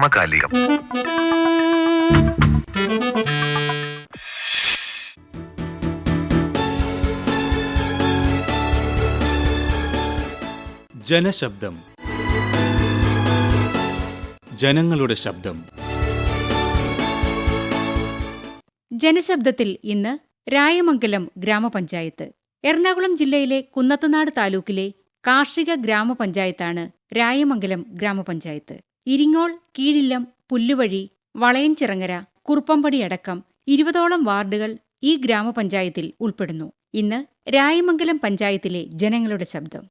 സമകാലികം. ജനശബ്ദം. ജനങ്ങളുടെ ശബ്ദം. ജനശബ്ദത്തിൽ ഇന്ന് രായമംഗലം ഗ്രാമപഞ്ചായത്ത് എറണാകുളം ജില്ലയിലെ കുന്നത്തുനാട് താലൂക്കിലെ കാർഷിക ഗ്രാമപഞ്ചായത്താണ് രായമംഗലം ഗ്രാമപഞ്ചായത്ത്. ഇരിങ്ങോൾ കീഴില്ലം പുല്ലുവഴി വളയൻചിറങ്ങര കുറുപ്പമ്പടി അടക്കം ഇരുപതോളം വാർഡുകൾ ഈ ഗ്രാമപഞ്ചായത്തിൽ ഉൾപ്പെടുന്നു. ഇന്ന് രായമംഗലം പഞ്ചായത്തിലെ ജനങ്ങളുടെ ശബ്ദം.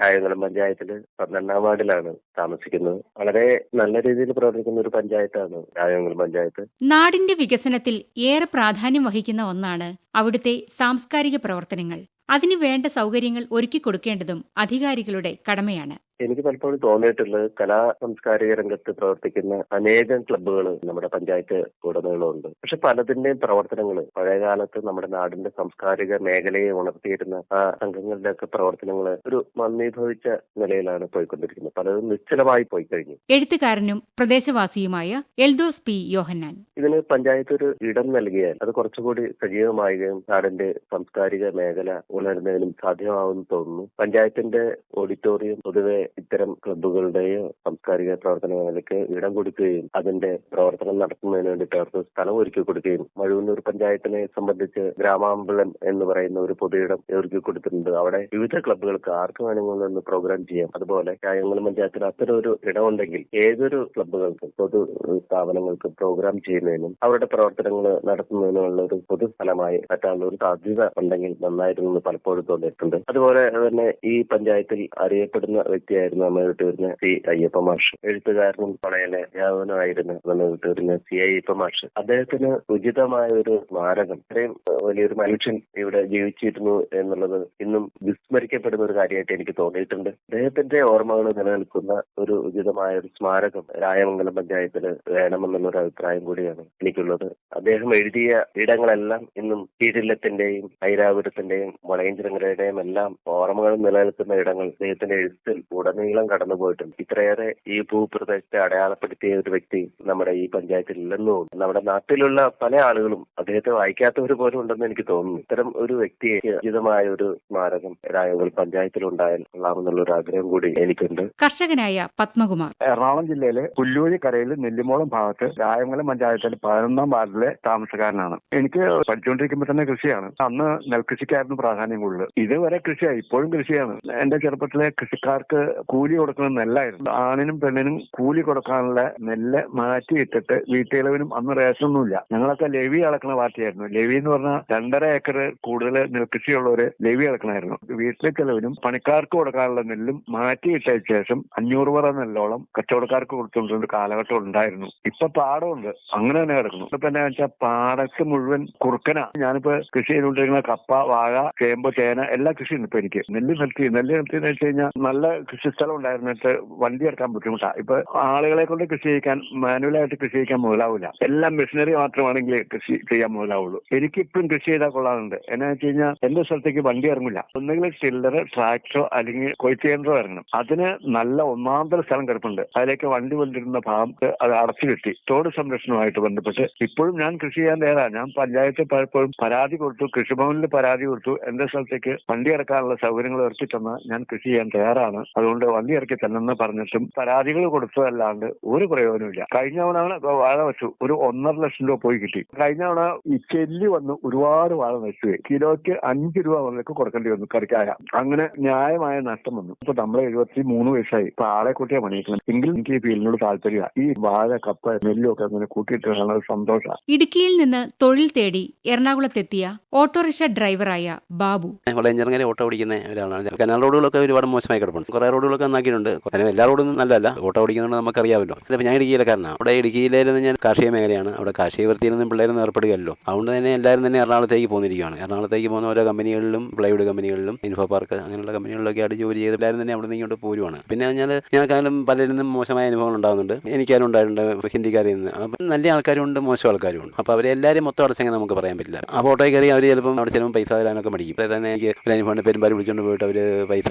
രായമംഗലം പഞ്ചായത്തിൽ പന്ത്രണ്ടാം വാർഡിലാണ് താമസിക്കുന്നത്. വളരെ നല്ല രീതിയിൽ പ്രവർത്തിക്കുന്ന ഒരു പഞ്ചായത്താണ് രായമംഗലം പഞ്ചായത്ത്. നാടിന്റെ വികസനത്തിൽ ഏറെ പ്രാധാന്യം വഹിക്കുന്ന ഒന്നാണ് അവിടുത്തെ സാംസ്കാരിക പ്രവർത്തനങ്ങൾ. അതിനു വേണ്ട സൗകര്യങ്ങൾ ഒരുക്കി കൊടുക്കേണ്ടതും അധികാരികളുടെ കടമയാണ്. എനിക്ക് പലപ്പോഴും തോന്നിയിട്ടുള്ളത് കലാ സാംസ്കാരിക രംഗത്ത് പ്രവർത്തിക്കുന്ന അനേകം ക്ലബ്ബുകൾ നമ്മുടെ പഞ്ചായത്ത് ഉടനീളമുണ്ട്. പക്ഷെ പലതിന്റെയും പ്രവർത്തനങ്ങൾ പഴയകാലത്ത് നമ്മുടെ നാടിന്റെ സാംസ്കാരിക മേഖലയെ ഉണർത്തിയിരുന്ന ആ സംഘങ്ങളുടെയൊക്കെ പ്രവർത്തനങ്ങൾ ഒരു മന്ദീഭവിച്ച നിലയിലാണ് പോയിക്കൊണ്ടിരിക്കുന്നത്. പലതും നിശ്ചലമായി പോയി കഴിഞ്ഞു എഴുത്തുകാരനും പ്രദേശവാസിയുമായ എൽദോസ് പി യോഹന്നാൻ. ഇതിന് പഞ്ചായത്ത് ഒരു ഇടം നൽകിയാൽ അത് കുറച്ചുകൂടി സജീവമാകുകയും നാടിന്റെ സാംസ്കാരിക മേഖല ഉണരുന്നതിനും സാധ്യമാവുമെന്ന് തോന്നുന്നു. പഞ്ചായത്തിന്റെ ഓഡിറ്റോറിയം പൊതുവെ ഇത്തരം ക്ലബ്ബുകളുടെയോ സാംസ്കാരിക പ്രവർത്തനങ്ങളിലേക്ക് ഇടം കൊടുക്കുകയും അതിന്റെ പ്രവർത്തനം നടത്തുന്നതിന് വേണ്ടിയിട്ട് അവർക്ക് സ്ഥലം ഒരുക്കി കൊടുക്കുകയും മഴുവന്നൂർ പഞ്ചായത്തിനെ സംബന്ധിച്ച് ഗ്രാമാമ്പലം എന്ന് പറയുന്ന ഒരു പൊതു ഇടം ഒരുക്കി കൊടുത്തിട്ടുണ്ട്. അവിടെ വിവിധ ക്ലബ്ബുകൾക്ക് ആർക്ക് വേണമെങ്കിലും ഒന്ന് പ്രോഗ്രാം ചെയ്യാം. അതുപോലെ കായംകുളം പഞ്ചായത്തിൽ അത്തരം ഒരു ഇടമുണ്ടെങ്കിൽ ഏതൊരു ക്ലബ്ബുകൾക്കും പൊതു സ്ഥാപനങ്ങൾക്ക് പ്രോഗ്രാം ചെയ്യുന്നതിനും അവരുടെ പ്രവർത്തനങ്ങൾ നടത്തുന്നതിനുള്ള ഒരു പൊതു സ്ഥലമായി പറ്റാനുള്ള ഒരു സാധ്യത ഉണ്ടെങ്കിൽ നന്നായിരുന്നു പലപ്പോഴും തോന്നിയിട്ടുണ്ട്. അതുപോലെ തന്നെ ഈ പഞ്ചായത്തിൽ അറിയപ്പെടുന്ന വ്യക്തിയായിരുന്നു നമ്മൾ വിട്ടുവരുന്ന സി അയ്യപ്പ മാഷ്. എഴുത്തുകാരനും വളരെ യാവനുമായിരുന്നു നമ്മൾ വിട്ടുവരുന്ന സി അയ്യപ്പ മാഷ്. അദ്ദേഹത്തിന് ഉചിതമായ ഒരു സ്മാരകം ഇത്രയും വലിയൊരു മനുഷ്യൻ ഇവിടെ ജീവിച്ചിരുന്നു എന്നുള്ളത് ഇന്നും വിസ്മരിക്കപ്പെടുന്ന ഒരു കാര്യമായിട്ട് എനിക്ക് തോന്നിയിട്ടുണ്ട്. അദ്ദേഹത്തിന്റെ ഓർമ്മകൾ നിലനിൽക്കുന്ന ഒരു ഉചിതമായ ഒരു സ്മാരകം രായമംഗലം പഞ്ചായത്തിൽ വേണമെന്നുള്ളൊരു അഭിപ്രായം കൂടിയാണ് എനിക്കുള്ളത്. അദ്ദേഹം എഴുതിയ ഇടങ്ങളെല്ലാം ഇന്നും കീഴില്ലത്തിന്റെയും ഐരാപുരത്തിന്റെയും വളയഞ്ചിറങ്ങരയുടെയും എല്ലാം ഓർമ്മകൾ നിലനിൽക്കുന്ന ഇടങ്ങൾ. അദ്ദേഹത്തിന്റെ എഴുത്തിൽ ഉടനീളം കടന്നുപോയിട്ടുണ്ട് ഇത്രയേറെ ഈ ഭൂപ്രദേശത്തെ അടയാളപ്പെടുത്തിയ ഒരു വ്യക്തി നമ്മുടെ ഈ പഞ്ചായത്തിൽ ഇല്ലെന്ന് തോന്നുന്നു നമ്മുടെ നാട്ടിലുള്ള പല ആളുകളും അദ്ദേഹത്തെ വായിക്കാത്തവർ പോലും ഉണ്ടെന്ന് എനിക്ക് തോന്നുന്നു. ഇത്തരം ഒരു വ്യക്തിയെ ഉചിതമായ ഒരു സ്മാരകം രായങ്കൽ പഞ്ചായത്തിൽ ഉണ്ടായാൽ കൊള്ളാമെന്നുള്ള ഒരു ആഗ്രഹം കൂടി എനിക്കുണ്ട്. കർഷകനായ പത്മകുമാർ. എറണാകുളം ജില്ലയിലെ പുല്ലൂരി കരയിൽ നെല്ലിമോളം ഭാഗത്ത് രായമംഗലം പഞ്ചായത്തിൽ പതിനൊന്നാം വാർഡിലെ താമസക്കാരനാണ്. എനിക്ക് പഠിച്ചുകൊണ്ടിരിക്കുമ്പോൾ തന്നെ കൃഷിയാണ്. അന്ന് നെൽകൃഷിക്കായിരുന്നു പ്രാധാന്യം കൂടുതൽ. ഇതുവരെ കൃഷിയാണ് ഇപ്പോഴും കൃഷിയാണ്. എന്റെ ചെറുപ്പത്തിലെ കൃഷിക്കാർക്ക് കൂലി കൊടുക്കുന്ന നെല്ലായിരുന്നു. ആണിനും പെണ്ണിനും കൂലി കൊടുക്കാനുള്ള നെല്ല് മാറ്റിയിട്ടിട്ട് വീട്ടിലവിനും അന്ന് റേഷനൊന്നുമില്ല. ഞങ്ങളൊക്കെ ലെവി അളക്കുന്ന പാർട്ടിയായിരുന്നു. ലെവി എന്ന് പറഞ്ഞാൽ രണ്ടര ഏക്കർ കൂടുതൽ നെൽകൃഷിയുള്ളവര് ലെവി അളക്കണമായിരുന്നു. വീട്ടിലെ ചെലവിനും പണിക്കാർക്ക് കൊടുക്കാനുള്ള നെല്ലും മാറ്റിയിട്ട ശേഷം അഞ്ഞൂറ് പറ നെല്ലോളം കച്ചവടക്കാർക്ക് കൊടുത്തുകൊണ്ടിരുന്ന കാലഘട്ടം ഉണ്ടായിരുന്നു. ഇപ്പൊ പാടമുണ്ട്. അങ്ങനെ തന്നെ കിടക്കുന്നു. ഇപ്പൊ എന്നാ വെച്ചാൽ പാടത്ത് മുഴുവൻ കുറുക്കന. ഞാനിപ്പോ കൃഷി ചെയ്തുകൊണ്ടിരിക്കുന്ന കപ്പ വാഴ ചേമ്പ് ചേന എല്ലാ കൃഷിയും ഇപ്പൊ എനിക്ക്. നെല്ല് നിർത്തി. നെല്ല് നിർത്തി എന്ന് വെച്ച് കഴിഞ്ഞാൽ നല്ല കൃഷിസ്ഥലം ഉണ്ടായിരുന്നിട്ട് വണ്ടി എടുക്കാൻ ബുദ്ധിമുട്ടാണ് ഇപ്പൊ ആളുകളെ കൊണ്ട് കൃഷി ചെയ്യിക്കാൻ മാനുവലായിട്ട് കൃഷി ചെയ്യിക്കാൻ മുതലാവില്ല എല്ലാം മെഷീനറി മാത്രമാണെങ്കിൽ കൃഷി ചെയ്യാൻ മുതലാവുള്ളൂ. എനിക്ക് ഇപ്പം കൃഷി ചെയ്താൽ കൊള്ളാറുണ്ട്. എന്നാ വെച്ച് കഴിഞ്ഞാൽ എന്റെ സ്ഥലത്തേക്ക് വണ്ടി ഇറങ്ങില്ല ഒന്നുകിൽ ടില്ലർ ട്രാക്ടറോ അല്ലെങ്കിൽ കൊയ്ത്തേണ്ടോ ഇറങ്ങണം. അതിന് നല്ല ഒന്നാന്തര സ്ഥലം കിടപ്പുണ്ട്. അതിലേക്ക് വണ്ടി കൊണ്ടിരുന്ന ഭാഗത്ത് അത് അടച്ചു കിട്ടി തോട് സംരക്ഷണവുമായിട്ട് ബന്ധപ്പെട്ട് ഇപ്പോഴും ഞാൻ കൃഷി ചെയ്യാൻ തയ്യാറാണ് ഞാൻ പഞ്ചായത്തിൽ പലപ്പോഴും പരാതി കൊടുത്തു കൃഷിഭവനിൽ പരാതി കൊടുത്തു. എന്റെ സ്ഥലത്തേക്ക് വണ്ടി ഇറക്കാനുള്ള സൗകര്യങ്ങൾ ഇറക്കി ഞാൻ കൃഷി ചെയ്യാൻ തയ്യാറാണ്. അതുകൊണ്ട് വണ്ടി ഇറക്കി തന്നെന്ന് പറഞ്ഞിട്ടും പരാതികൾ കൊടുത്തതല്ലാണ്ട് ഒരു പ്രയോജനമില്ല കഴിഞ്ഞ തവണ വാഴ വെച്ചു ഒരു ഒന്നര ലക്ഷം രൂപ പോയി കിട്ടി. കഴിഞ്ഞ തവണ ഈ ചെല്ലി വന്ന് ഒരുപാട് വാഴ നശിച്ചു കിലോയ്ക്ക് അഞ്ച് രൂപ മുതലേക്ക് കൊടുക്കേണ്ടി വന്നു കറിക്കായ. അങ്ങനെ ന്യായമായ നഷ്ടം വന്നു. ഇപ്പൊ നമ്മൾ എഴുപത്തി മൂന്ന് വയസ്സായി. ഇപ്പൊ ആളെ കൂട്ടിയാ പണിയിക്കണം എങ്കിലും എനിക്ക് ഈ ഫീൽഡിനോട് താല്പര്യമാണ് ഈ വാഴ കപ്പ നെല്ലൊക്കെ അങ്ങനെ കൂട്ടിയിട്ട് സന്തോഷം. ഇടുക്കിയിൽ നിന്ന് തൊഴിൽ തേടി എറണാകുളത്തെത്തിയ ഓട്ടോറിക്ഷ ഡ്രൈവറായ ബാബു. എഞ്ചിനീയറിംഗ് ഓട്ടോ ഓടിക്കുന്ന ഒരാളാണ്. കനാൽ റോഡുകളൊക്കെ ഒരുപാട് മോശമായി കിടപ്പുണ്ട്. കുറേ റോഡുകളൊക്കെ നന്നാക്കിയിട്ടുണ്ട്. അതിന് എല്ലാ റോഡും നല്ലതല്ല. ഓട്ടോ ഓടിക്കുന്നതുകൊണ്ട് നമുക്കറിയാമല്ലോ. ഇതിപ്പോൾ ഞാൻ ഇടുക്കിയിലക്കാരനാണ് അവിടെ ഇടുക്കിയിലായിരുന്നു ഞാൻ കാർഷിക മേഖലയാണ്. അവിടെ കാർഷിക വൃത്തിയിലൊന്നും പിള്ളേരൊന്നും ഏർപ്പെടുകയല്ലോ. അതുകൊണ്ട് തന്നെ എല്ലാവരും തന്നെ എറണാകുളത്തേക്ക് പോകുന്നിരിക്കുകയാണ് എറണാകുളത്തേക്ക് പോകുന്ന ഓരോ കമ്പനികളിലും പ്ലൈവുഡ് കമ്പനികളിലും ഇൻഫോ പാർക്ക് അങ്ങനെയുള്ള കമ്പനികളിലൊക്കെ ആയിട്ട് ജോലി ചെയ്ത് എല്ലാവരും തന്നെ അവിടെ നിന്ന് ഇങ്ങോട്ട് പോരുവാണ്. പിന്നെ ഞാൻ ഞങ്ങൾക്കായാലും പലരിൽ നിന്നും മോശമായ അനുഭവങ്ങൾ ഉണ്ടാകുന്നുണ്ട് എനിക്കാരും ഉണ്ടായിട്ടുണ്ട് ഹിന്ദിക്കാരിൽ നിന്ന്. അപ്പം നല്ല ആൾക്കാരും ഉണ്ട് മോശം ആൾക്കാരും ഉണ്ട് അപ്പോൾ അവരെല്ലാവരും മൊത്തം അടച്ചെങ്കിൽ നമുക്ക് പറയാൻ പറ്റില്ല. ആ ഫോട്ടോയിൽ കയറി അവർ ചിലപ്പം അവിടെ ചിലപ്പോൾ പൈസ തരാനൊക്കെ മടിക്കും. തന്നെ എനിക്ക് അനുഭവം പെരുമ്പാടി വിളിച്ചുകൊണ്ട് പോയിട്ട് അവർ പൈസ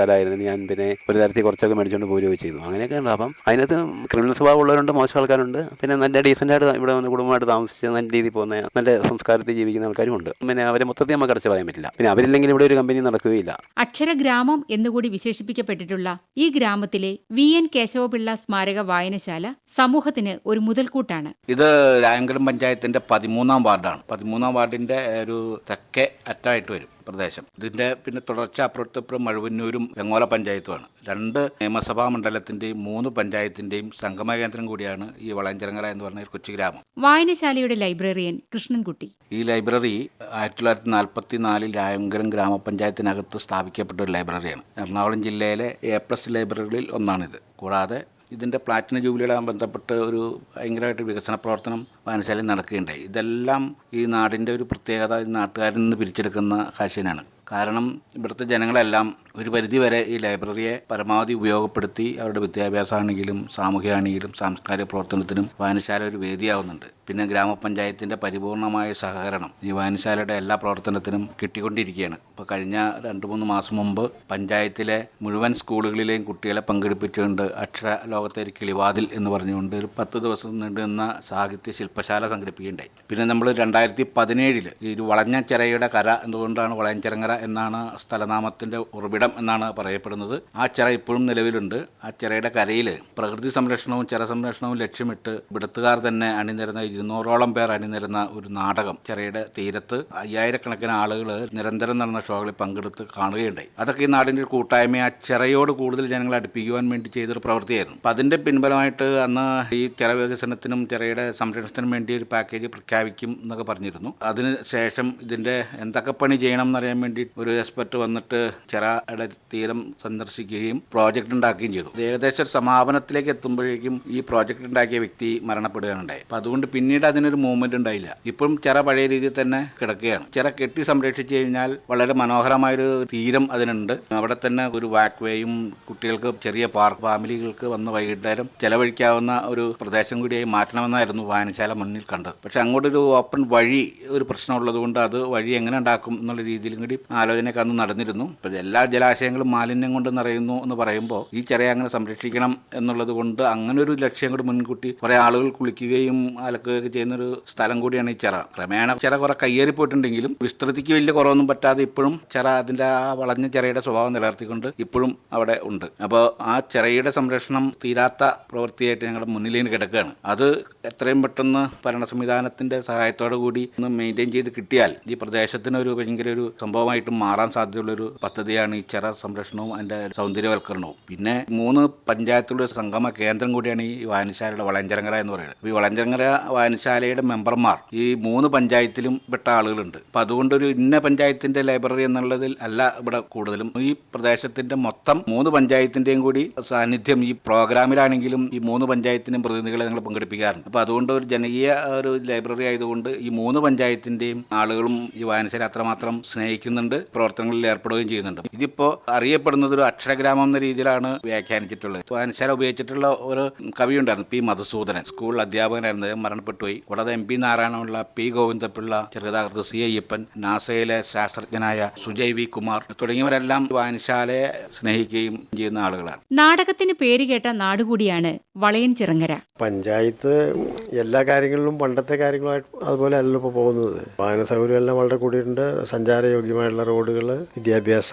തരായിരുന്നു. ഞാൻ പിന്നെ പിന്നെ ഒരു തരത്തിൽ കുറച്ചൊക്കെ മേടിച്ചുകൊണ്ട് പോരുകയോ ചെയ്തു. അങ്ങനെയൊക്കെ ഉണ്ട്. അപ്പം അതിനകത്ത് ക്രിമിനൽ സ്വഭാവം ഉള്ളവരുണ്ട് മോശം ആൾക്കാരുണ്ട്. പിന്നെ നല്ല ഡീസന്റായിട്ട് ഇവിടെ വന്ന് കുടുംബമായിട്ട് താമസിച്ച് നല്ല രീതിയിൽ പോകുന്ന നല്ല സംസ്കാരത്തിൽ ജീവിക്കുന്ന ആൾക്കാരും ഉണ്ട്. പിന്നെ അവരെ മൊത്തത്തിൽ നമുക്ക് അടച്ചു പറയാൻ പറ്റില്ല. പിന്നെ അവരില്ലെങ്കിൽ ഇവിടെ ഒരു കമ്പനി നടക്കുകയില്ല. അക്ഷരഗ്രാമം എന്നുകൂടി വിശേഷിപ്പിക്കപ്പെട്ടിട്ടുള്ള ഈ ഗ്രാമത്തിലെ വി എൻ കേശവപിള്ള സ്മാരക വായനശാല സമൂഹത്തിന് ഒരു മുതൽക്കൂട്ടാണ്. ഇത് രായങ്കരം പഞ്ചായത്തിന്റെ പതിമൂന്നാം വാർഡാണ്. പതിമൂന്നാം വാർഡിന്റെ ഒരു തെക്കേ അറ്റായിട്ട് വരും. പ്രദേശം. ഇതിന്റെ പിന്നെ തുടർച്ച അപ്പുറത്തപ്പുറം മഴുവന്നൂരും വെങ്ങോല പഞ്ചായത്തുമാണ്. രണ്ട് നിയമസഭാ മണ്ഡലത്തിന്റെയും മൂന്ന് പഞ്ചായത്തിന്റെയും സംഗമ കേന്ദ്രം കൂടിയാണ് ഈ വളഞ്ചരങ്ങര എന്ന് പറഞ്ഞ കൊച്ചു ഗ്രാമം. വായനശാലയുടെ ലൈബ്രറിയൻ കൃഷ്ണൻകുട്ടി. ഈ ലൈബ്രറി ആയിരത്തി തൊള്ളായിരത്തി നാൽപ്പത്തി നാലിൽ രായങ്കരം ഗ്രാമപഞ്ചായത്തിനകത്ത് സ്ഥാപിക്കപ്പെട്ട ഒരു ലൈബ്രറിയാണ്. എറണാകുളം ജില്ലയിലെ എ പ്ലസ് ലൈബ്രറികളിൽ ഒന്നാണിത്. കൂടാതെ ഇതിന്റെ പ്ലാറ്റിന ജൂബിലിയുടെ ബന്ധപ്പെട്ട് ഒരു ഭയങ്കരമായിട്ട് വികസന പ്രവർത്തനം വായനശാലയിൽ നടക്കുകയുണ്ടായി. ഇതെല്ലാം ഈ നാടിന്റെ ഒരു പ്രത്യേകത ഈ നാട്ടുകാരിൽ നിന്ന് പിരിച്ചെടുക്കുന്ന കാശിനാണ് കാരണം ഇവിടുത്തെ ജനങ്ങളെല്ലാം ഒരു പരിധിവരെ ഈ ലൈബ്രറിയെ പരമാവധി ഉപയോഗപ്പെടുത്തി അവരുടെ വിദ്യാഭ്യാസമാണെങ്കിലും സാമൂഹികമാണെങ്കിലും സാംസ്കാരിക പ്രവർത്തനത്തിനും വായനശാല ഒരു വേദിയാവുന്നുണ്ട്. പിന്നെ ഗ്രാമപഞ്ചായത്തിന്റെ പരിപൂർണമായ സഹകരണം ഈ വായനശാലയുടെ എല്ലാ പ്രവർത്തനത്തിനും കിട്ടിക്കൊണ്ടിരിക്കുകയാണ്. ഇപ്പോൾ കഴിഞ്ഞ രണ്ട് മൂന്ന് മാസം മുമ്പ് പഞ്ചായത്തിലെ മുഴുവൻ സ്കൂളുകളിലെയും കുട്ടികളെ പങ്കെടുപ്പിച്ചുകൊണ്ട് അക്ഷര ലോകത്തെ ഒരു കിളിവാതിൽ എന്ന് പറഞ്ഞുകൊണ്ട് ഒരു പത്ത് ദിവസം നീണ്ടുനിന്ന സാഹിത്യ ശില്പശാല സംഘടിപ്പിക്കുകയുണ്ടായി. പിന്നെ നമ്മൾ രണ്ടായിരത്തി പതിനേഴിൽ ഈ ഒരു വളഞ്ഞച്ചിറയുടെ കര എന്തുകൊണ്ടാണ് വളയഞ്ചിറങ്ങര എന്നാണ് സ്ഥലനാമത്തിന്റെ ഉറവിടം എന്നാണ് പറയപ്പെടുന്നത്. ആ ചിറ ഇപ്പോഴും നിലവിലുണ്ട്. ആ ചിറയുടെ കരയിൽ പ്രകൃതി സംരക്ഷണവും ചിറ സംരക്ഷണവും ലക്ഷ്യമിട്ട് ഇവിടത്തുകാർ തന്നെ അണിനിരുന്ന ഇരുന്നൂറോളം പേർ അണിനിരുന്ന ഒരു നാടകം ചിറയുടെ തീരത്ത് അയ്യായിരക്കണക്കിന് ആളുകൾ നിരന്തരം നടന്ന ഷോകളിൽ പങ്കെടുത്ത് കാണുകയുണ്ടായി. അതൊക്കെ ഈ നാടിന്റെ ഒരു കൂട്ടായ്മയെ ആ ചിറയോട് കൂടുതൽ ജനങ്ങളെ അടുപ്പിക്കുവാൻ വേണ്ടി ചെയ്തൊരു പ്രവൃത്തിയായിരുന്നു. അപ്പം അതിന്റെ പിൻബലമായിട്ട് അന്ന് ഈ ചിറ വികസനത്തിനും ചിറയുടെ സംരക്ഷണത്തിനും വേണ്ടി ഒരു പാക്കേജ് പ്രഖ്യാപിക്കും എന്നൊക്കെ പറഞ്ഞിരുന്നു. അതിന് ശേഷം ഇതിന്റെ എന്തൊക്കെ പണി ചെയ്യണം എന്നറിയാൻ വേണ്ടി ഒരു എക്സ്പെർട്ട് വന്നിട്ട് ചിറയുടെ തീരം സന്ദർശിക്കുകയും പ്രോജക്റ്റ് ഉണ്ടാക്കുകയും ചെയ്തു. ഏകദേശം സമാപനത്തിലേക്ക് എത്തുമ്പോഴേക്കും ഈ പ്രോജക്റ്റ് ഉണ്ടാക്കിയ വ്യക്തി മരണപ്പെടുകയാണുണ്ടായി അപ്പം അതുകൊണ്ട് പിന്നീട് അതിനൊരു മൂവ്മെന്റ് ഉണ്ടായില്ല. ഇപ്പോഴും ചിറ പഴയ രീതിയിൽ തന്നെ കിടക്കുകയാണ്. ചിറ കെട്ടി സംരക്ഷിച്ചു കഴിഞ്ഞാൽ വളരെ മനോഹരമായൊരു തീരം അതിനുണ്ട്. അവിടെ തന്നെ ഒരു വാക്ക് വേയും കുട്ടികൾക്ക് ചെറിയ പാർക്ക് ഫാമിലികൾക്ക് വന്ന് വൈകുന്നേരം ചെലവഴിക്കാവുന്ന ഒരു പ്രദേശം കൂടിയായി മാറ്റണമെന്നായിരുന്നു വായനശാല മുന്നിൽ കണ്ടത്. പക്ഷെ അങ്ങോട്ടൊരു ഓപ്പൺ വഴി ഒരു പ്രശ്നമുള്ളത് കൊണ്ട് അത് വഴി എങ്ങനെ ഉണ്ടാക്കും എന്നുള്ള രീതിയിലും കൂടി ആലോചനയൊക്കെ അന്ന് നടന്നിരുന്നു. എല്ലാ എല്ലാ ജലാശയങ്ങളും മാലിന്യം കൊണ്ട് നിറയുന്നു എന്ന് പറയുമ്പോൾ ഈ ചെറിയ അങ്ങനെ സംരക്ഷിക്കണം എന്നുള്ളത് കൊണ്ട് അങ്ങനെ ഒരു ലക്ഷ്യം കൂടി മുൻകൂട്ടി കുറേ ആളുകൾ കുളിക്കുകയും അലക്കുകയൊക്കെ ചെയ്യുന്നൊരു സ്ഥലം കൂടിയാണ് ഈ ചിറ. ക്രമേണ ചിറ കുറെ കയ്യേറി പോയിട്ടുണ്ടെങ്കിലും വിസ്തൃതിക്ക് വലിയ കുറവൊന്നും പറ്റാതെ ഇപ്പോഴും ചിറ അതിന്റെ ആ വളഞ്ഞ ചിറയുടെ സ്വഭാവം നിലനിർത്തിക്കൊണ്ട് ഇപ്പോഴും അവിടെ ഉണ്ട്. അപ്പോൾ ആ ചിറയുടെ സംരക്ഷണം തീരാത്ത പ്രവൃത്തിയായിട്ട് ഞങ്ങളുടെ മുന്നിലേ കിടക്കുകയാണ്. അത് എത്രയും പെട്ടെന്ന് ഭരണ സംവിധാനത്തിന്റെ സഹായത്തോടു കൂടി ഒന്ന് മെയിന്റെയിൻ ചെയ്ത് കിട്ടിയാൽ ഈ പ്രദേശത്തിന് ഒരു ഭയങ്കര ഒരു സംഭവമായിട്ട് മാറാൻ സാധ്യതയുള്ളൊരു പദ്ധതിയാണ് ഈ ചിറ സംരക്ഷണവും അതിന്റെ സൗന്ദര്യവൽക്കരണവും. പിന്നെ മൂന്ന് പഞ്ചായത്തുകളുടെ സംഗമ കേന്ദ്രം കൂടിയാണ് ഈ വായനശാലയുടെ വളഞ്ചരങ്ങര എന്ന് പറയുന്നത്. ഈ വളഞ്ചരങ്ങര വായനശാലയുടെ മെമ്പർമാർ ഈ മൂന്ന് പഞ്ചായത്തിലും പെട്ട ആളുകളുണ്ട്. അപ്പം അതുകൊണ്ടൊരു ഇന്ന പഞ്ചായത്തിന്റെ ലൈബ്രറി എന്നുള്ളതിൽ അല്ല ഇവിടെ കൂടുതലും. ഈ പ്രദേശത്തിന്റെ മൊത്തം മൂന്ന് പഞ്ചായത്തിന്റെയും കൂടി സാന്നിധ്യം ഈ പ്രോഗ്രാമിലാണെങ്കിലും ഈ മൂന്ന് പഞ്ചായത്തിനും പ്രതിനിധികളെ ഞങ്ങൾ പങ്കെടുപ്പിക്കാറുണ്ട്. അപ്പോൾ അതുകൊണ്ട് ഒരു ജനകീയ ഒരു ലൈബ്രറി ആയതുകൊണ്ട് ഈ മൂന്ന് പഞ്ചായത്തിന്റെയും ആളുകളും ഈ വായനശാല അത്രമാത്രം സ്നേഹിക്കുന്നുണ്ട് പ്രവർത്തനങ്ങളിൽ ഏർപ്പെടുകയും ചെയ്യുന്നുണ്ട്. ഇതിപ്പോൾ അറിയപ്പെടുന്നത് ഒരു അക്ഷരഗ്രാമം എന്ന രീതിയിലാണ് വ്യാഖ്യാനിച്ചിട്ടുള്ളത്. വാനശാല ഉപയോഗിച്ചിട്ടുള്ള ഒരു കവി ഉണ്ടായിരുന്നു പി മധുസൂദനൻ. സ്കൂൾ അധ്യാപകനായിരുന്നു മരണപ്പെട്ടു പോയി. കൂടാതെ എം പി നാരായണമുള്ള പി ഗോവിന്ദപിള്ള ചെറുകഥാകൃത്ത് സി അയ്യപ്പൻ നാസയിലെ ശാസ്ത്രജ്ഞനായ സുജയ് വി കുമാർ തുടങ്ങിയവരെല്ലാം വായനശാലയെ സ്നേഹിക്കുകയും ചെയ്യുന്ന ആളുകളാണ്. നാടകത്തിന് പേര് പേരുകേട്ട നാടുകൂടിയാണ് വളയൻ ചിറങ്ങര. പഞ്ചായത്ത് എല്ലാ കാര്യങ്ങളിലും പണ്ടത്തെ കാര്യങ്ങളുമായിട്ട് അതുപോലെ അല്ലല്ലോ ഇപ്പോൾ പോകുന്നത്. വാഹന സൗകര്യം എല്ലാം വളരെ കൂടിയിട്ടുണ്ട്. സഞ്ചാരയോഗ്യമായിട്ടുള്ള റോഡുകൾ വിദ്യാഭ്യാസ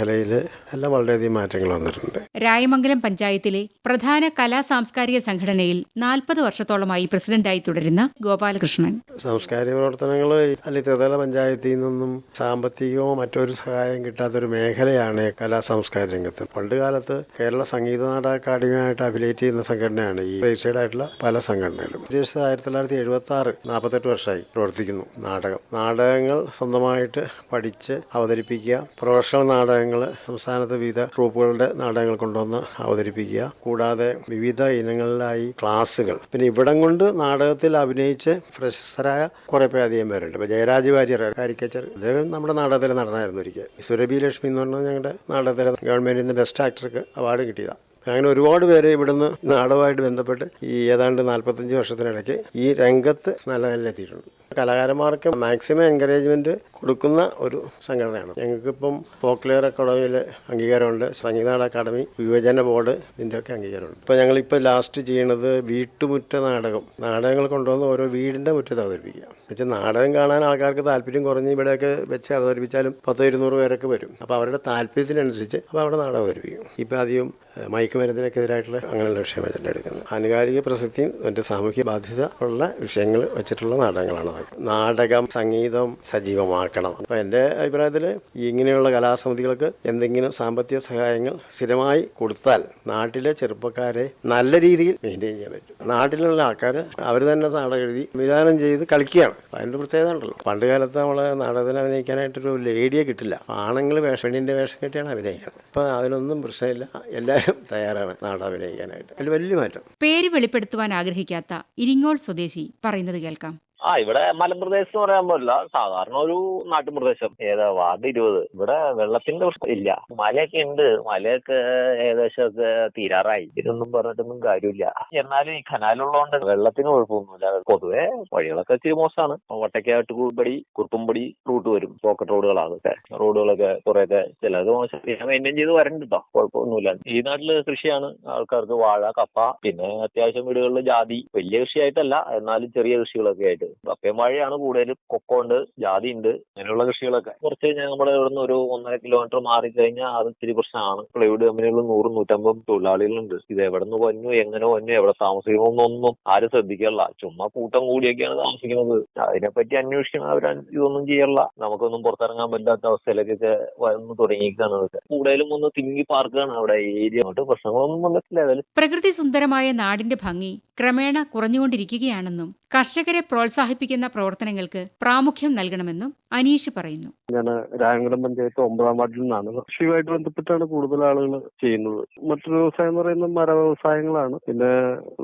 മേഖലയിൽ എല്ലാം വളരെയധികം മാറ്റങ്ങൾ വന്നിട്ടുണ്ട്. രായമംഗലം പഞ്ചായത്തിലെ പ്രധാന കലാ സാംസ്കാരിക സംഘടനയിൽ നാൽപ്പത് വർഷത്തോളമായി പ്രസിഡന്റായി തുടരുന്ന ഗോപാലകൃഷ്ണൻ. സാംസ്കാരിക പ്രവർത്തനങ്ങൾ അല്ലെങ്കിൽ ത്രിതല പഞ്ചായത്തിൽ നിന്നും സാമ്പത്തികമോ മറ്റൊരു സഹായം കിട്ടാത്ത ഒരു മേഖലയാണ് കലാ സാംസ്കാരിക രംഗത്ത്. പണ്ട് കാലത്ത് കേരള സംഗീത നാടക അക്കാദമിയായിട്ട് അഫിലിയേറ്റ് ചെയ്യുന്ന സംഘടനയാണ് ഈ രജിസ്റ്റേർഡ് ആയിട്ടുള്ള പല സംഘടനകളും. ആയിരത്തി തൊള്ളായിരത്തി എഴുപത്തി ആറ് നാൽപ്പത്തെട്ട് വർഷമായി പ്രവർത്തിക്കുന്നു നാടകം. നാടകങ്ങൾ സ്വന്തമായിട്ട് പഠിച്ച് അവതരിപ്പിക്കുക പ്രൊഫഷണൽ നാടകങ്ങൾ സംസ്ഥാനത്ത് വിവിധ ട്രൂപ്പുകളുടെ നാടകങ്ങൾ കൊണ്ടുവന്ന് അവതരിപ്പിക്കുക. കൂടാതെ വിവിധ ഇനങ്ങളിലായി ക്ലാസ്സുകൾ. പിന്നെ ഇവിടം കൊണ്ട് നാടകത്തിൽ അഭിനയിച്ച് പ്രശസ്തരായ കുറെ പേർ അധികം പേരുണ്ട് ഇപ്പോൾ ജയരാജ് വാര്യർ കാരിക്കച്ചർ അദ്ദേഹം നമ്മുടെ നാടകത്തിലെ നടനായിരുന്നു ഒരിക്കൽ. സുരഭി ലക്ഷ്മി എന്ന് പറഞ്ഞാൽ ഞങ്ങളുടെ നാടകത്തിലെ ഗവൺമെന്റിൽ നിന്ന് ബെസ്റ്റ് ആക്ടർക്ക് അവാർഡ് കിട്ടിയതാണ് അങ്ങനെ ഒരുപാട് പേര് ഇവിടുന്ന് നാടകമായിട്ട് ബന്ധപ്പെട്ട് ഈ ഏതാണ്ട് നാൽപ്പത്തഞ്ച് വർഷത്തിനിടയ്ക്ക് ഈ രംഗത്ത് നല്ല നിലയിലെത്തിയിട്ടുണ്ട്. കലാകാരന്മാർക്ക് മാക്സിമം എൻകറേജ്മെന്റ് കൊടുക്കുന്ന ഒരു സംഘടനയാണ്. ഞങ്ങൾക്കിപ്പം പോക്ലിയർ അക്കാഡമിയിൽ അംഗീകാരമുണ്ട്. സംഗീത അക്കാദമി യുവജന ബോർഡ് ഇതിന്റെയൊക്കെ അംഗീകാരമുണ്ട്. ഇപ്പോൾ ഞങ്ങളിപ്പോൾ ലാസ്റ്റ് ചെയ്യണത് വീട്ടുമുറ്റ നാടകം. നാടകങ്ങൾ കൊണ്ടുവന്ന് ഓരോ വീടിന്റെ മുറ്റത്ത് അവതരിപ്പിക്കുക. എന്നുവെച്ചാൽ നാടകം കാണാൻ ആൾക്കാർക്ക് താല്പര്യം കുറഞ്ഞ് ഇവിടെയൊക്കെ വെച്ച് അവതരിപ്പിച്ചാലും പത്തോ ഇരുന്നൂറ് പേരൊക്കെ വരും. അപ്പോൾ അവരുടെ താല്പര്യത്തിനനുസരിച്ച് അപ്പോൾ അവിടെ നാടകം അവതരിപ്പിക്കും ഇപ്പോൾ അധികം ഏഹ്, മയക്കുമരുന്നിനെതിരായിട്ടുള്ള അങ്ങനെയുള്ള വിഷയം വെച്ചിട്ട് എടുക്കുന്നത്. ആനുകാലിക പ്രസക്തിയും മറ്റു സാമൂഹ്യ ബാധ്യത ഉള്ള വിഷയങ്ങൾ വെച്ചിട്ടുള്ള നാടകങ്ങളാണ് അതൊക്കെ. നാടകം സംഗീതം സജീവമാക്കണം. അപ്പോൾ എന്റെ അഭിപ്രായത്തിൽ ഇങ്ങനെയുള്ള കലാസമിതികൾക്ക് എന്തെങ്കിലും സാമ്പത്തിക സഹായങ്ങൾ സ്ഥിരമായി കൊടുത്താൽ നാട്ടിലെ ചെറുപ്പക്കാരെ നല്ല രീതിയിൽ മെയിന്റെയിൻ ചെയ്യാൻ പറ്റും. നാട്ടിലുള്ള ആൾക്കാർ അവർ തന്നെ നാടകം എഴുതി വിധാനം ചെയ്ത് കളിക്കുകയാണ്. അതിന്റെ പ്രത്യേകത ഉണ്ടല്ലോ. പണ്ട് കാലത്ത് നമ്മൾ നാടകത്തിന് അഭിനയിക്കാനായിട്ടൊരു ലേഡിയെ കിട്ടില്ല. ആണുങ്ങൾ വേഷം പെണ്ണിന്റെ വേഷം കെട്ടിയാണ് അഭിനയിക്കുന്നത്. അപ്പം അതിനൊന്നും പ്രശ്നമില്ല. എല്ലാവരും തയ്യാറാണ് നാടകം അഭിനയിക്കാനായിട്ട്. അതിൽ വലിയ മാറ്റം. പേര് വെളിപ്പെടുത്തുവാൻ ആഗ്രഹിക്കാത്ത ഇരിങ്ങോൾ സ്വദേശി പറയുന്നത് കേൾക്കാം. ആ ഇവിടെ മലമ്പ്രദേശം എന്ന് പറയാൻ പറ്റില്ല. സാധാരണ ഒരു നാട്ടുപ്രദേശം. ഏതാ വാർഡ് ഇരുപത്. ഇവിടെ വെള്ളത്തിന്റെ പ്രശ്നം ഇല്ല. മലയൊക്കെ ഉണ്ട്. മലയൊക്കെ ഏകദേശം ഒക്കെ തീരാറായി. ഇതൊന്നും പറഞ്ഞിട്ടൊന്നും കാര്യമില്ല. എന്നാലും ഈ കനാലുള്ളതുകൊണ്ട് വെള്ളത്തിന് കുഴപ്പമൊന്നുമില്ല. പൊതുവെ വഴികളൊക്കെ ഇച്ചിരി മോശമാണ്. ഒട്ടയ്ക്കാട്ട് കൂടി കുറുപ്പുംപടി റൂട്ട് വരും. പോക്കറ്റ് റോഡുകളാണ് അതൊക്കെ റോഡുകളൊക്കെ കുറെയൊക്കെ ചിലത് മോശം മെയിന്റെയിൻ ചെയ്ത് വരണ്ട് കുഴപ്പമൊന്നുമില്ല. ഈ നാട്ടിൽ കൃഷിയാണ്. ആൾക്കാർക്ക് വാഴ കപ്പ പിന്നെ അത്യാവശ്യം വീടുകളിൽ ജാതി. വലിയ കൃഷിയായിട്ടല്ല. എന്നാലും ചെറിയ കൃഷികളൊക്കെ ആയിട്ട് കപ്പയും വാഴയാണ് കൂടുതലും. കൊക്കോ ഉണ്ട് ജാതി ഉണ്ട്. അങ്ങനെയുള്ള കൃഷികളൊക്കെ. കുറച്ച് കഴിഞ്ഞാൽ നമ്മുടെ ഇവിടുന്ന് ഒരു ഒന്നര കിലോമീറ്റർ മാറി കഴിഞ്ഞാൽ അത് ഇത്തിരി പ്രശ്നമാണ്. പ്ലൈവുഡ് കമ്പനികളിൽ നൂറും നൂറ്റമ്പതും തൊഴിലാളികളുണ്ട്. ഇത് എവിടെ നിന്ന് വന്നു എങ്ങനെ വന്നു എവിടെ താമസിക്കണമെന്നൊന്നും ആരും ശ്രദ്ധിക്കാറില്ല ചുമ്മാ കൂട്ടം കൂടിയൊക്കെയാണ് താമസിക്കുന്നത്. അതിനെപ്പറ്റി അന്വേഷിക്കണം അവർ ഇതൊന്നും ചെയ്യല്ല നമുക്കൊന്നും പുറത്തിറങ്ങാൻ പറ്റാത്ത അവസ്ഥയിലേക്കൊക്കെ വന്നു തുടങ്ങിയിരിക്കുകയാണ് അതൊക്കെ. കൂടുതലും ഒന്ന് തിങ്ങി പാർക്കുകയാണ് അവിടെ. ഏരിയ. പ്രശ്നങ്ങളൊന്നും വന്നിട്ടില്ല. പ്രകൃതി സുന്ദരമായ നാടിന്റെ ഭംഗി ക്രമേണ കുറഞ്ഞുകൊണ്ടിരിക്കുകയാണെന്നും കർഷകരെ പ്രോത്സാഹിപ്പിക്കുന്ന പ്രവർത്തനങ്ങൾക്ക് പ്രാമുഖ്യം നൽകണമെന്നും അനീഷ് പറയുന്നു. ഞാൻ രായംകുളം പഞ്ചായത്ത് ഒമ്പതാം വാർഡിൽ നിന്നാണ്. കൃഷിയുമായിട്ട് ബന്ധപ്പെട്ടാണ് കൂടുതൽ ആളുകൾ ചെയ്യുന്നത്. മറ്റൊരു വ്യവസായം എന്ന് പറയുന്നത് മര വ്യവസായങ്ങളാണ്. പിന്നെ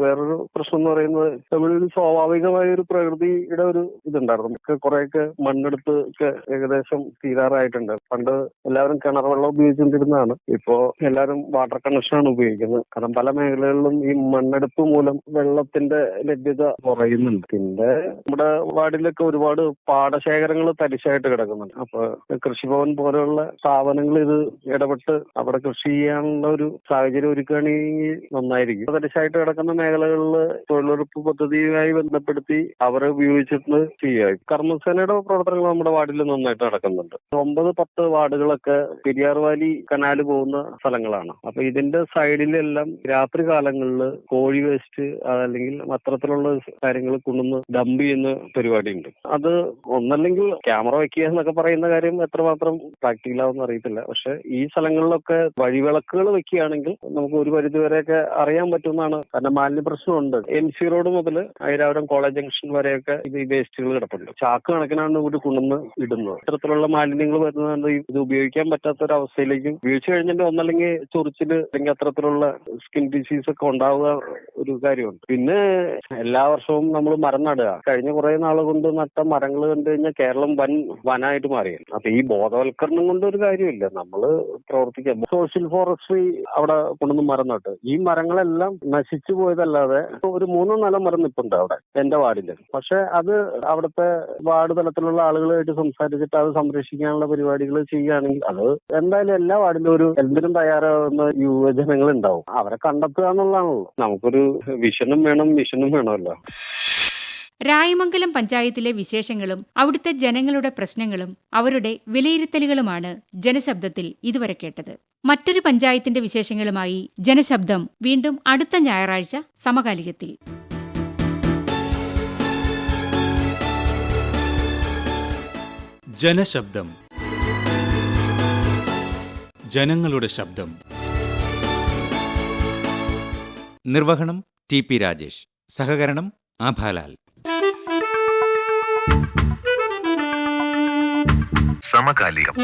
വേറൊരു പ്രശ്നം എന്ന് പറയുന്നത് തമിഴിൽ സ്വാഭാവികമായ ഒരു പ്രകൃതിയുടെ ഒരു ഇതുണ്ടായിരുന്നു. കുറെയൊക്കെ മണ്ണെടുത്ത് ഒക്കെ ഏകദേശം തീരാറായിട്ടുണ്ട്. പണ്ട് എല്ലാവരും കിണർ വെള്ളം ഉപയോഗിച്ചുകൊണ്ടിരുന്നതാണ്. ഇപ്പോ എല്ലാവരും വാട്ടർ കണക്ഷനാണ് ഉപയോഗിക്കുന്നത്. കാരണം പല മേഖലകളിലും ഈ മണ്ണെടുപ്പ് മൂലം വെള്ളത്തിന്റെ ലഭ്യത കുറയുന്നുണ്ട്. പിന്നെ നമ്മുടെ വാർഡിലൊക്കെ ഒരുപാട് പാടശേഖരങ്ങൾ തരിശായിട്ട് കിടക്കുന്നുണ്ട്. അപ്പൊ കൃഷിഭവൻ പോലെയുള്ള സ്ഥാപനങ്ങൾ ഇത് ഇടപെട്ട് അവിടെ കൃഷി ചെയ്യാനുള്ള ഒരു സാഹചര്യം ഒരുക്കുകയാണെങ്കിൽ നന്നായിരിക്കും. തരിശായിട്ട് കിടക്കുന്ന മേഖലകളിൽ തൊഴിലുറപ്പ് പദ്ധതിയുമായി ബന്ധപ്പെടുത്തി അവരെ ഉപയോഗിച്ചിട്ട് ചെയ്യുക. കർമ്മസേനയുടെ പ്രവർത്തനങ്ങൾ നമ്മുടെ വാർഡിൽ നന്നായിട്ട് നടക്കുന്നുണ്ട്. ഒമ്പത് പത്ത് വാർഡുകളൊക്കെ പെരിയാർ വാലി കനാല് പോകുന്ന സ്ഥലങ്ങളാണ്. അപ്പൊ ഇതിന്റെ സൈഡിലെല്ലാം രാത്രി കാലങ്ങളിൽ കോഴി വേസ്റ്റ് അല്ലെങ്കിൽ അത്തരത്തിലുള്ള കാര്യങ്ങൾ കൊണ്ടുവന്ന് ഡംപ് ചെയ്യുന്ന പരിപാടിയുണ്ട്. അത് ഒന്നല്ലെങ്കിൽ ക്യാമറ വെക്കുക എന്നൊക്കെ പറയുന്ന കാര്യം എത്രമാത്രം പ്രാക്ടിക്കൽ ആവുമെന്ന് അറിയത്തില്ല. പക്ഷെ ഈ സ്ഥലങ്ങളിലൊക്കെ വഴിവിളക്കുകൾ വെക്കുകയാണെങ്കിൽ നമുക്ക് ഒരു പരിധി വരെയൊക്കെ അറിയാൻ പറ്റുന്നതാണ് കാരണം മാലിന്യ പ്രശ്നമുണ്ട്. എൻ സി റോഡ് മുതൽ ഐരാവരം കോളേജ് ജംഗ്ഷൻ വരെയൊക്കെ ഇത് ഈ വേസ്റ്റുകൾ കിടപ്പുണ്ട്. ചാക്ക് കണക്കിനാണ് ഇവർ കൊണ്ടുവന്ന് ഇടുന്നത്. ഇത്തരത്തിലുള്ള മാലിന്യങ്ങൾ വരുന്നതുകൊണ്ട് ഇത് ഉപയോഗിക്കാൻ പറ്റാത്ത ഒരു അവസ്ഥയിലേക്കും വീഴ്ച കഴിഞ്ഞിട്ട് ഒന്നല്ലെങ്കിൽ ചൊറിച്ചിൽ അല്ലെങ്കിൽ അത്തരത്തിലുള്ള സ്കിൻ ഡിസീസ് ഒക്കെ ഉണ്ടാവുക ഒരു കാര്യമുണ്ട് പിന്നെ എല്ലാ വർഷവും നമ്മൾ മരം നടുക. കഴിഞ്ഞ കുറെ നാൾ കൊണ്ട് നട്ട മരങ്ങൾ കണ്ടു കഴിഞ്ഞാൽ കേരളം വൻ വനായിട്ട് മാറിയാണ് അപ്പൊ ഈ ബോധവൽക്കരണം കൊണ്ട് ഒരു കാര്യമില്ല. നമ്മൾ പ്രവർത്തിക്കാം സോഷ്യൽ ഫോറസ്ട്രി അവിടെ കൊണ്ടുവന്ന് മരം നട്ട്. ഈ മരങ്ങളെല്ലാം നശിച്ചു പോയതല്ലാതെ ഒരു മൂന്നോ നാലോ മരം നിപ്പുണ്ട് അവിടെ എന്റെ വാർഡിൽ. പക്ഷെ അത് അവിടുത്തെ വാർഡ് തലത്തിലുള്ള ആളുകളുമായിട്ട് സംസാരിച്ചിട്ട് അത് സംരക്ഷിക്കാനുള്ള പരിപാടികൾ ചെയ്യുകയാണെങ്കിൽ അത് എന്തായാലും എല്ലാ വാർഡിലും ഒരു എന്തിനും തയ്യാറാവുന്ന യുവജനങ്ങൾ ഉണ്ടാവും. അവരെ കണ്ടെത്തുക എന്നുള്ളതാണല്ലോ. നമുക്കൊരു വിഷനും വേണം മിഷനും വേണമല്ലോ. രായമംഗലം പഞ്ചായത്തിലെ വിശേഷങ്ങളും അവിടുത്തെ ജനങ്ങളുടെ പ്രശ്നങ്ങളും അവരുടെ വിലയിരുത്തലുകളുമാണ് ജനശബ്ദത്തിൽ ഇതുവരെ കേട്ടത്. മറ്റൊരു പഞ്ചായത്തിന്റെ വിശേഷങ്ങളുമായി ജനശബ്ദം വീണ്ടും അടുത്ത ഞായറാഴ്ച സമകാലികത്തിൽ. ജനശബ്ദം. ജനങ്ങളുടെ ശബ്ദം. നിർവഹണം ടി പി രാജേഷ്. സഹകരണം ആഭാലാൽ. സമകാലികം.